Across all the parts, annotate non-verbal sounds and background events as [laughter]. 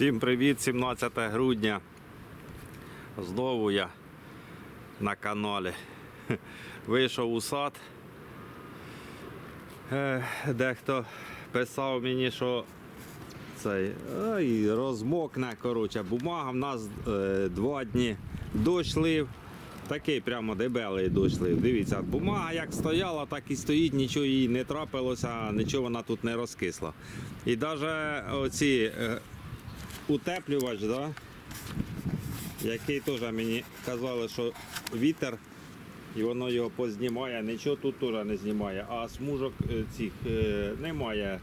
Всім привіт, 17 грудня. Знову я на каналі. [laughs] Вийшов у сад. Е, Дехто писав мені, що цей ой, розмокне. Коротше, бумага в нас е, два дні дощ. Такий прямо дебелий дощ. Дивіться, бумага як стояла, так і стоїть, нічого їй не трапилося, нічого вона тут не розкисла. І навіть оці е, утеплювач, да, який теж мені казали, що вітер і воно його познімає, нічого тут теж не знімає, а смужок е, цих е, немає,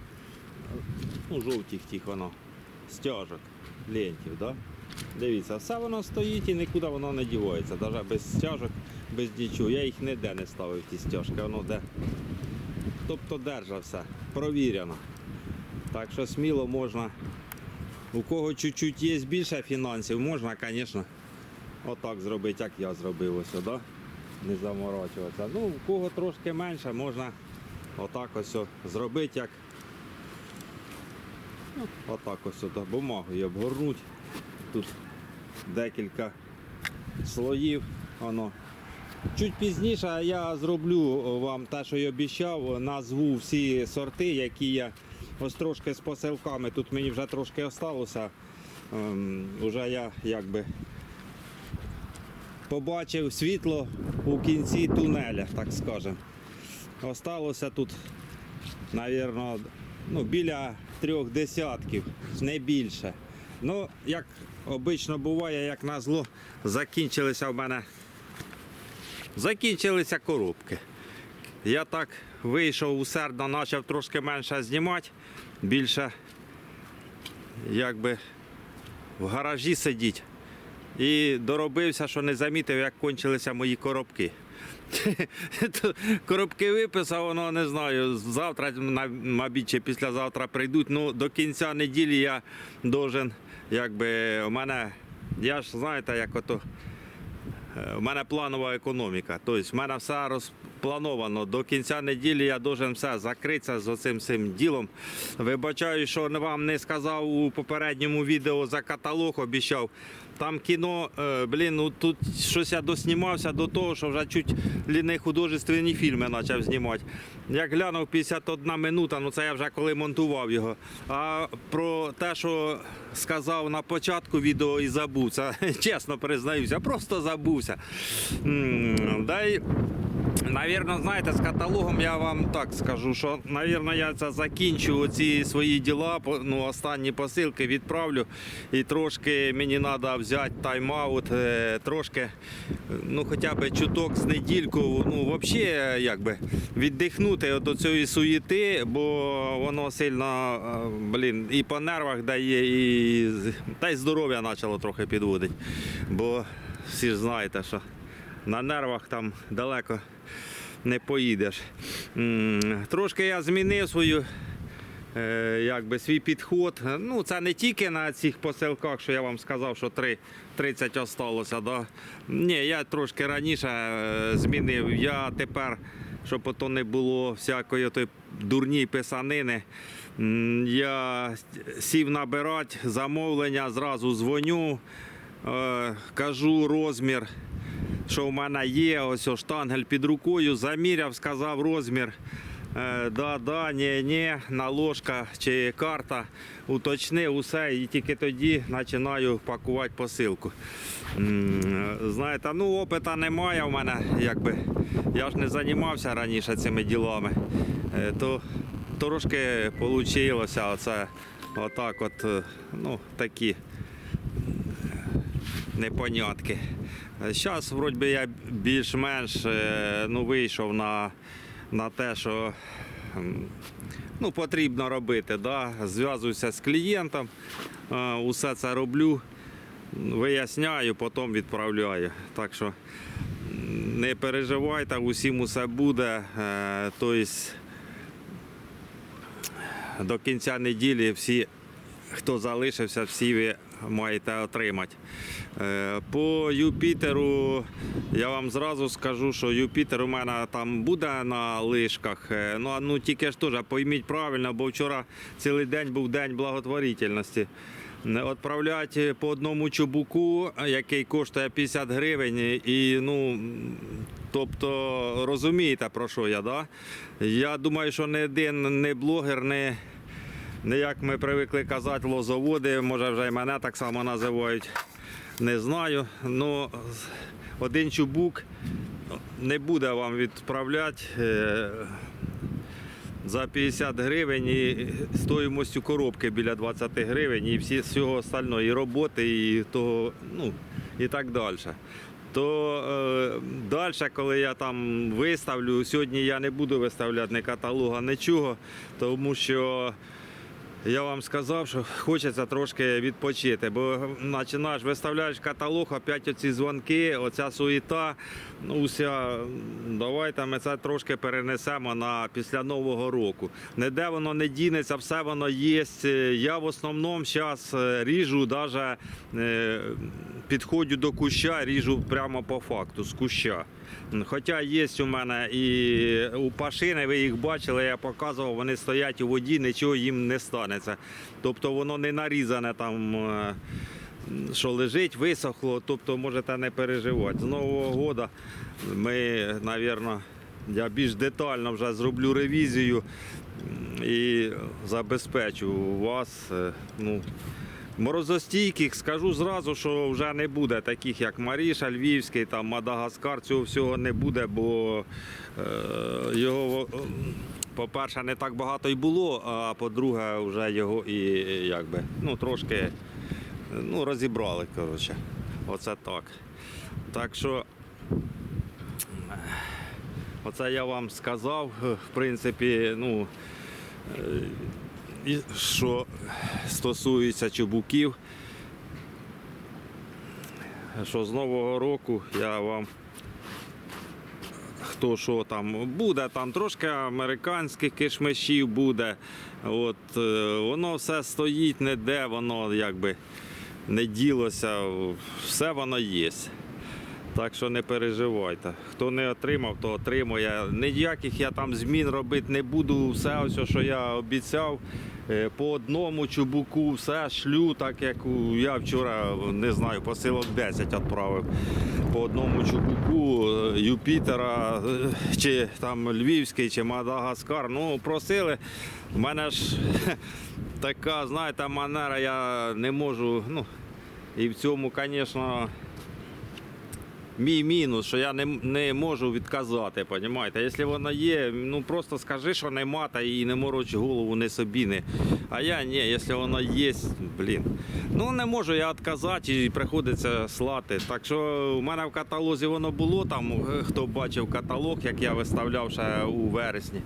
ну, жовтих тих воно, стяжок, лентів. Да? Дивіться, все воно стоїть і нікуди воно не дівається, навіть без стяжок, без нічого. Я їх ніде не ставив, ті стяжки, воно де. Тобто держа все, провірено. Так що сміло можна. У кого чуть-чуть є більше фінансів, можна, звісно, отак зробити, як я зробив ось, да? не заморачуватися. Ну, у кого трошки менше, можна отак ось зробити, як ну, отак ось да, бумагою обгорнути. Тут декілька слоїв. Воно. Чуть пізніше я зроблю вам те, що я обіцяв, назву всі сорти, які я ось трошки з посилками. Тут мені вже трошки осталося. Ем, уже я якби побачив світло у кінці тунеля, так скажемо. Осталося тут, мабуть, ну, біля трьох десятків, не більше. Ну, як обично буває, як назло, закінчилися в мене Закінчилися коробки. Я так вийшов усердно, почав трошки менше знімати, більше якби в гаражі сидіти. І доробився, що не замітив, як кончилися мої коробки. [laughs] Коробки виписав, воно не знаю. Завтра, мабуть, чи післязавтра прийдуть. Ну, до кінця неділі я должен, якби, у мене, я ж знаєте, як ото. У мене планова економіка. Тобто в мене все розплановано. До кінця неділі я должен все закритися з оцим цим ділом. Вибачаю, що вам не сказав у попередньому відео за каталог, обіцяв. Там кіно, е, блін, ну тут щось я доснімався до того, що вже чуть ли не художественні фільми почав знімати. Як глянув 51 минута, ну це я вже коли монтував його. А про те, що сказав на початку відео і забув, це [laughs] чесно признаюся, просто забувся. Дай Навірно, знаєте, з каталогом я вам так скажу, що навірно я це закінчу ці свої діла, ну, останні посилки відправлю. І трошки мені треба взяти тайм-аут, е, трошки, ну хоча б чуток з недільку, ну взагалі якби віддихнути від цієї суєти, бо воно сильно, е, блін, і по нервах дає, і та й здоров'я почало трохи підводити. Бо всі ж знаєте, що на нервах там далеко не поїдеш. Трошки я змінив свою. е, Якби свій підход. Ну, це не тільки на цих посилках, що я вам сказав, що три- 30 осталося. Да? Ні, я трошки раніше е, змінив. Я тепер, щоб ото не було всякої той дурній писанини. Я сів набирати замовлення, зразу дзвоню, е, кажу розмір що в мене є, ось штангель під рукою, заміряв, сказав розмір. Е, да, да, ні, ні, наложка чи карта, уточнив усе і тільки тоді починаю пакувати посилку. Знаєте, ну опита немає в мене, якби я ж не займався раніше цими ділами, Е, то трошки вийшло оце отак от, е, ну, такі непонятки. Зараз, вроді я більш-менш е, ну, вийшов на, на те, що ну, потрібно робити. Да? Зв'язуюся з клієнтом, е, усе це роблю, виясняю, потім відправляю. Так що не переживайте, усім усе буде. Тобто до кінця неділі всі хто залишився, всі ви маєте отримати. Е, По Юпітеру я вам зразу скажу, що Юпітер у мене там буде на лишках. Е, Ну, а ну тільки ж теж пойміть правильно, бо вчора цілий день був день благотворительності. відправляти по одному чубуку, який коштує 50 гривень. І, ну, тобто, розумієте, про що я, да? Я думаю, що не один не блогер, не, не як ми привикли казати, лозоводи, може вже і мене так само називають. Не знаю. Ну, один чубук не буде вам відправляти. е, за 50 гривень і стоїмостю коробки біля 20 гривень і всі всього остального, і роботи, і того, ну, і так далі. То е, далі, коли я там виставлю, сьогодні я не буду виставляти ні каталога, нічого, тому що я вам сказав, що хочеться трошки відпочити, бо починаєш, виставляєш каталог, опять оці дзвонки, оця суєта. Ну, вся, давайте ми це трошки перенесемо на після Нового року. Ніде воно не дінеться, все воно є. Я в основному зараз ріжу, навіть підходжу до куща, ріжу прямо по факту з куща. Хоча є у мене і у пашини, ви їх бачили, я показував, вони стоять у воді, нічого їм не станеться. Тобто воно не нарізане там, е, що лежить, висохло, тобто можете не переживати. З Нового року ми, мабуть, я більш детально вже зроблю ревізію і забезпечу вас. е, Ну, Морозостійких скажу зразу, що вже не буде таких, як Маріша, Львівський, там Мадагаскар, цього всього не буде, бо е, його, е, по-перше, не так багато й було, а по-друге, вже його і якби, ну, трошки ну, розібрали. Коротше. Оце так. Так що. Оце я вам сказав, в принципі, ну, е, що стосується чубуків, що з Нового року я вам хто що там буде, там трошки американських кишмишів буде. От, е, воно все стоїть ніде, воно якби не ділося, все воно є. Так що не переживайте. Хто не отримав, то отримує. Ніяких я там змін робити не буду. Все, ось, що я обіцяв. Е, По одному чубуку все шлю, так як я вчора не знаю, посилок 10 відправив. По одному чубуку е, Юпітера, е, чи там Львівський, чи Мадагаскар. Ну, просили. У мене ж така, знаєте, манера, я не можу. Ну, і в цьому, звісно мій мінус, що я не, не можу відказати, понімаєте? Якщо воно є, ну просто скажи, що нема, та і не мороч голову не собі. Не. А я ні, якщо воно є, блін. Ну не можу я відказати і приходиться слати. Так що у мене в каталозі воно було там, е, хто бачив каталог, як я виставляв ще у вересні.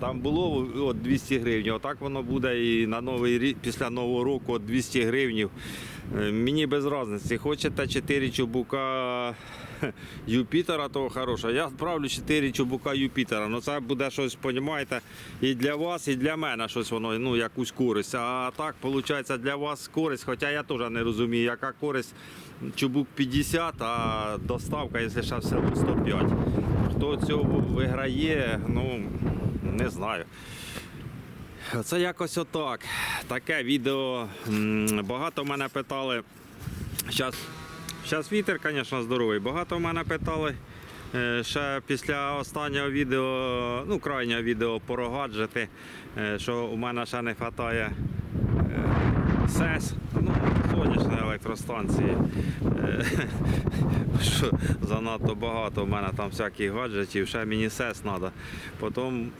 Там було от 200 гривень. Отак воно буде і на новий рік, після нового року от 200 гривень. Е, Мені без різниці. Хочете 4 чубука [laughs] Юпітера, того хорошого. Я відправлю 4 чубука Юпітера. Ну це буде щось, понімаєте, і для вас, і для мене щось воно, ну, якусь користь. А так, виходить, для вас користь, хоча я теж не розумію, яка користь чубук 50, а доставка, якщо ще в село 105. Хто цього виграє, ну не знаю. Це якось отак. Таке відео. Багато мене питали. Зараз, вітер, звісно, здоровий. Багато мене питали. е, Ще після останнього відео, ну, крайнього відео про гаджети, е, що у мене ще не вистачає СЕС, ну, сонячної електростанції. Е, Що занадто багато у мене там всяких гаджетів, ще мені СЕС треба. Потім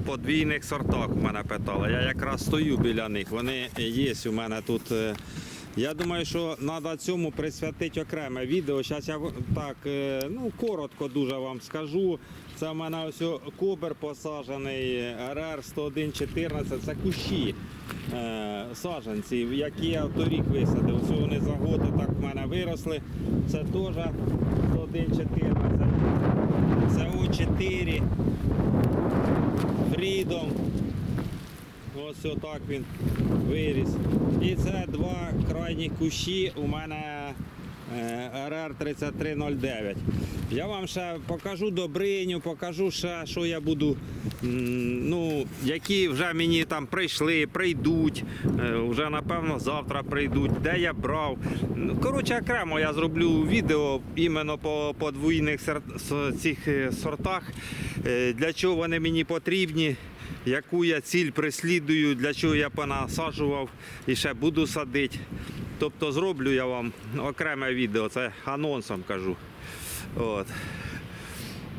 подвійних сортах мене питали. Я якраз стою біля них. Вони є у мене тут. е, Я думаю, що треба цьому присвятити окреме відео. Зараз я так е, ну, коротко дуже вам скажу. Це в мене ось кобер посаджений РР 10114. Це кущі е, саджанці, які я торік висадив. Ось вони за год так в мене виросли. Це теж 10114. Це О4. Freedom. Ось отак він виріс. І це два крайні кущі у мене РР 3309. Я вам ще покажу добриню, покажу ще, що я буду, ну, які вже мені там прийшли, прийдуть, е, вже напевно завтра прийдуть, де я брав. Ну, коротше, окремо я зроблю відео іменно по подвійних цих е, сортах, е, для чого вони мені потрібні. Яку я ціль преслідую, для чого я понасаджував і ще буду садити. Тобто зроблю я вам окреме відео, це анонсом кажу. От.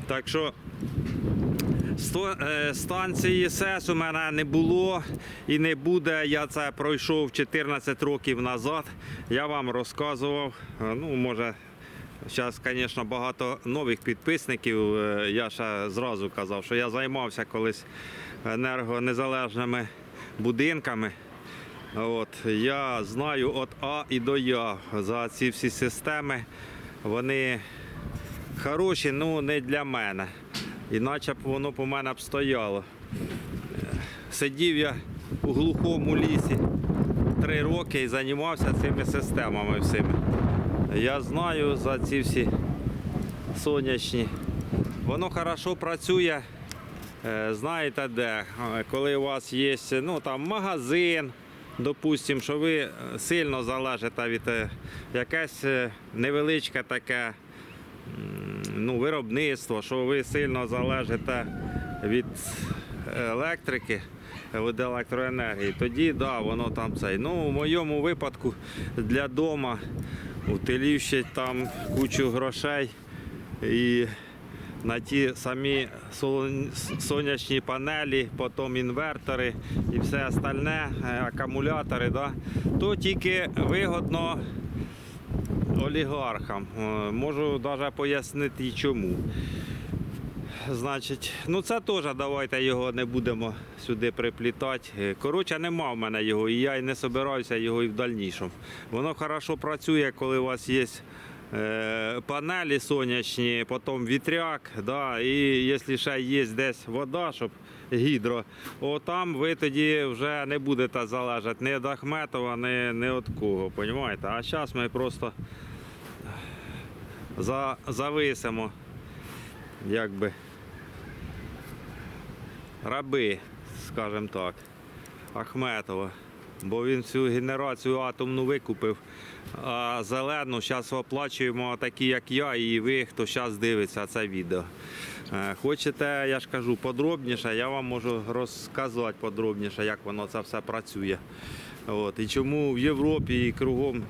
Так що е, станції СЕС у мене не було і не буде. Я це пройшов 14 років назад. Я вам розказував. Ну, може, зараз, звісно, багато нових підписників. Е, Я ще зразу казав, що я займався колись енергонезалежними будинками. От, я знаю від А і до Я за ці всі системи. Вони хороші, ну не для мене. Іначе б воно по мене б стояло. Сидів я у глухому лісі три роки і займався цими системами всіми. Я знаю за ці всі сонячні. Воно хорошо працює. Е, Знаєте де, Е, коли у вас є ну, там, магазин, допустимо, що ви е, сильно залежите від якесь невеличке таке ну, виробництво, що ви сильно залежите від електрики, від електроенергії, тоді да, воно там цей. Ну, у моєму випадку для дома утилів ще там кучу грошей і на ті самі сонячні панелі, потім інвертори і все остальне, е, акумулятори, да, то тільки вигодно олігархам. Е, Можу навіть пояснити чому. Значить, ну це теж давайте його не будемо сюди приплітати. Е, Коротше, нема в мене його, і я і не собираюся його і в дальнішому. Воно хорошо працює, коли у вас є е, панелі сонячні, потім вітряк, да, і якщо ще є десь вода, щоб гідро, о, там ви тоді вже не будете залежати ні від Ахметова, ні, ні від кого. Понімаєте? А зараз ми просто за, зависимо якби раби, скажімо так, Ахметова. Бо він всю генерацію атомну викупив, а зелену зараз оплачуємо такі, як я, і ви, хто зараз дивиться це відео. Е, Хочете, я ж кажу, подробніше, я вам можу розказати подробніше, як воно це все працює. От. І чому в Європі і кругом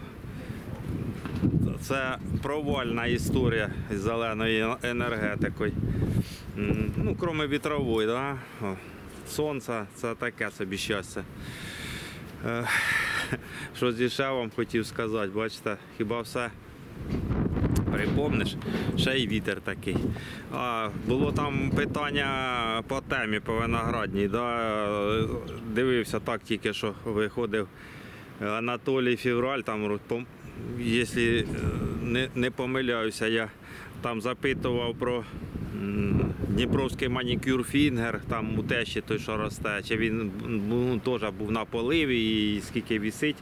це провальна історія з зеленою енергетикою. Ну, крім вітрової, да? Сонце це таке собі щастя. Е, [laughs] Що ще вам хотів сказати, бачите, хіба все припомниш, ще й вітер такий. А, було там питання по темі по виноградній. Да? Дивився так тільки, що виходив Анатолій Февраль, там, якщо е, не, не помиляюся, я там запитував про Дніпровський манікюр Фінгер, там у тещі той, що росте, чи він ну, теж був на поливі і скільки вісить.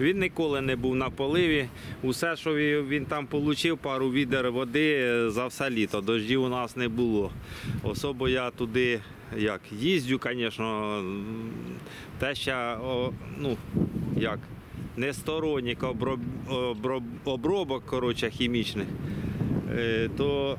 Він ніколи не був на поливі. Усе, що він, там отримав, пару відер води е, за все літо. Дождів у нас не було. Особо я туди як їздю, звісно, теща, ну, як, не сторонник оброб, оброб, обробок коротше, хімічних, е, то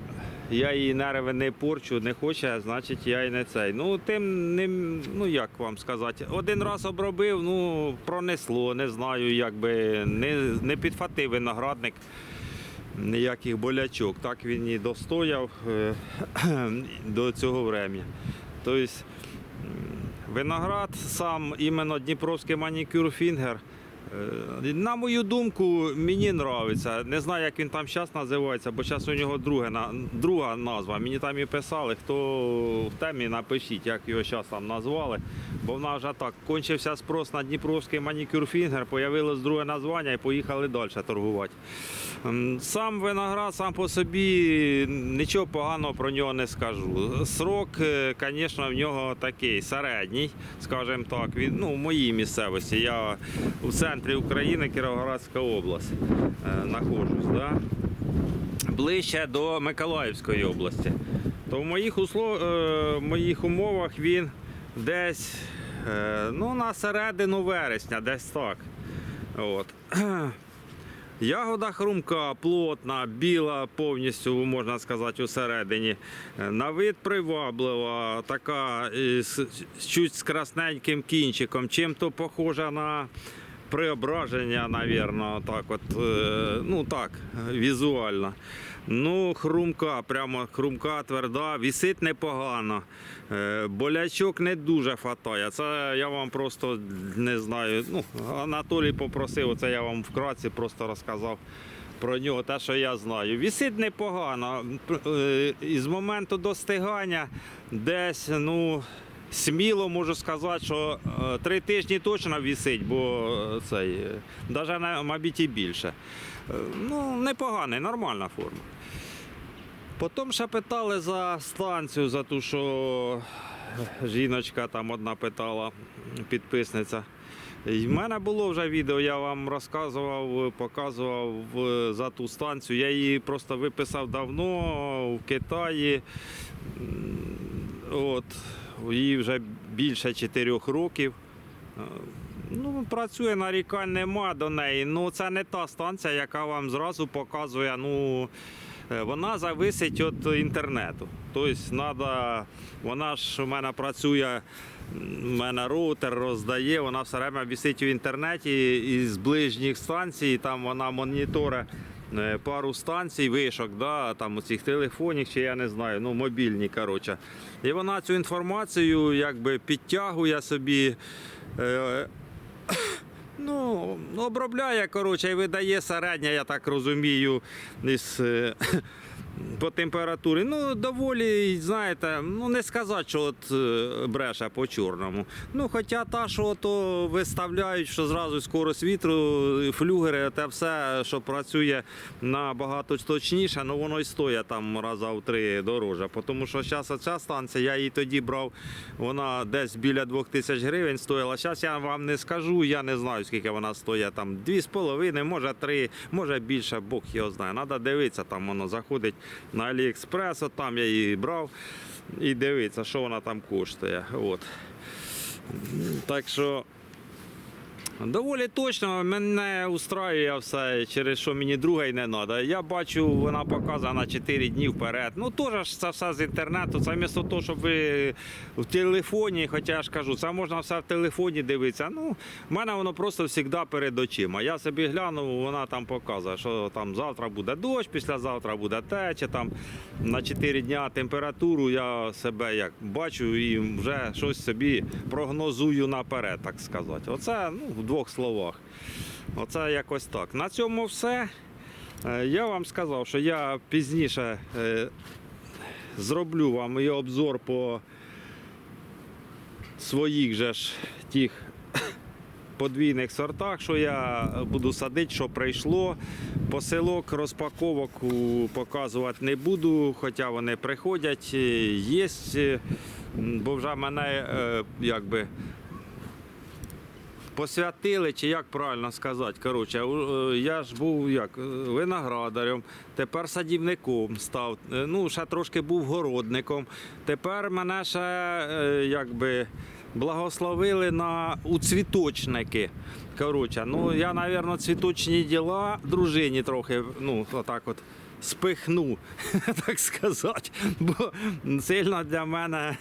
я її нерви не порчу, не хоче, значить я і не цей. Ну, тим не, ну як вам сказати, один раз обробив, ну, пронесло, не знаю, якби не, не підхватив виноградник ніяких болячок. Так він і достояв е, [clears throat] до цього времени. Тобто, виноград сам іменно Дніпровський манікюр Фінгер. Е, На мою думку, мені подобається. Не знаю, як він там зараз називається, бо зараз у нього друге, на- друга назва. Мені там і писали, хто в темі напишіть, як його зараз там назвали. Бо в нас вже так кончився спрос на Дніпровський манікюр Фінгер, появилось друге названня і поїхали далі торгувати. Сам виноград сам по собі нічого поганого про нього не скажу. Срок, е, звісно, в нього такий середній, скажімо так, він, ну, в моїй місцевості. Я у центрі України, Кіровоградська область. Е, Нахожусь, да? ближче до Миколаївської області. То в моїх, услов... е, в моїх умовах він десь е, ну, на середину вересня, десь так. От. [clears throat] Ягода хрумка, плотна, біла, повністю, можна сказати, усередині. Е, На вид приваблива, така з чуть з красненьким кінчиком, чим-то похожа на преображення, навірно, так от, е, ну так, візуально. Ну, хрумка, прямо хрумка, тверда, вісить непогано. Е, Болячок не дуже хватає. Це я вам просто не знаю. Ну, Анатолій попросив, це я вам вкратці просто розказав про нього, те, що я знаю. Вісить непогано. Е, з моменту достигання десь, ну. Сміло можу сказати, що е, три тижні точно вісить, бо цей, навіть, мабуть, і більше. Ну, непоганий, нормальна форма. Потім ще питали за станцію, за ту, що жіночка там одна питала, підписниця. І в мене було вже відео, я вам розказував, показував е, за ту станцію. Я її просто виписав давно в Китаї. От, їй вже більше 4 років. Е, Ну, працює нарікань нема до неї. Ну, це не та станція, яка вам зразу показує. Ну, вона зависить від інтернету. Тобто, надо, вона ж у мене працює, у мене роутер роздає, вона все время висить в інтернеті із ближніх станцій, там вона моніторить е, пару станцій, вишок, да, там цих телефонів, чи я не знаю, ну мобільні, коротше. І вона цю інформацію якби підтягує собі. е, Ну, обробляє, коротше, і видає середня, я так розумію, із, е, по температурі. Ну, доволі, знаєте, ну не сказати, що от е, бреше по чорному. Ну, хоча та, що то виставляють, що зразу скорость вітру, флюгери, те все, що працює набагато точніше, ну воно і стоїть там раза в три дороже. Тому що зараз ця станція, я її тоді брав, вона десь біля 2000 гривень стоїла. Зараз я вам не скажу, я не знаю, скільки вона стоїть. Там 2,5, може 3, може більше, Бог його знає. Треба дивитися, там воно заходить на Аліекспрес, от там я її брав і дивиться, що вона там коштує. От. Так що. Доволі точно мене устраює все, через що мені другий не треба. Я бачу, вона показана на 4 дні вперед. Ну теж це все з інтернету. Це вмісто того, щоб ви в телефоні, хоча я ж кажу, це можна все в телефоні дивитися. Ну, в мене воно просто завжди перед очима. Я собі глянув, вона там показує, що там завтра буде дощ, післязавтра буде те, чи там на 4 дня температуру я себе як бачу і вже щось собі прогнозую наперед, так сказати. Оце ну, двох словах. Оце якось так. На цьому все. Е, Я вам сказав, що я пізніше е, зроблю вам і обзор по своїх же ж тих подвійних сортах, що я буду садити, що прийшло. Посилок, розпаковок показувати не буду, хоча вони приходять, є, бо вже мене е, якби посвятили, чи як правильно сказати. Коротше, е, я ж був як е, виноградарем, тепер садівником став. Е, Ну, ще трошки був городником. Тепер мене ще якби благословили на у цвіточники. Коротше, ну я, мабуть, цвіточні діла дружині трохи, ну, отак от. Спихну, [laughs] так сказати, бо сильно для мене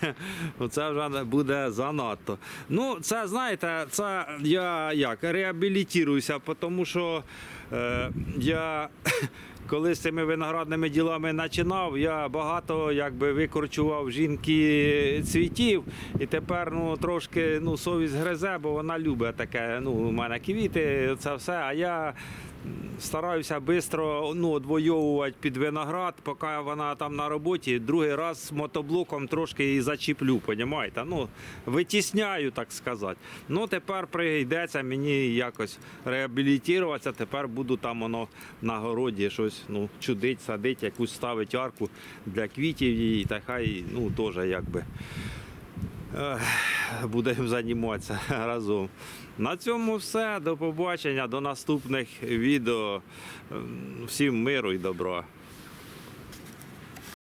це вже буде занадто. Ну, це знаєте, це я як реабілітуюся, тому що е, я [coughs] коли з цими виноградними ділами починав, я багато якби викорчував жінки цвітів, і тепер ну трошки ну совість гризе, бо вона любить таке. Ну, у мене квіти, це все. А я стараюся швидко ну, одвоювати під виноград, поки вона там на роботі. Другий раз мотоблоком трошки її зачіплю, понімаєте? Ну, витісняю, так сказати. Ну, тепер прийдеться мені якось реабілітуватися. Тепер буду там воно на городі щось ну, чудить, садить, якусь ставить арку для квітів її, хай ну, теж якби. Будемо [laughs] займатися разом. На цьому все. До побачення, до наступних відео. Всім миру і добра.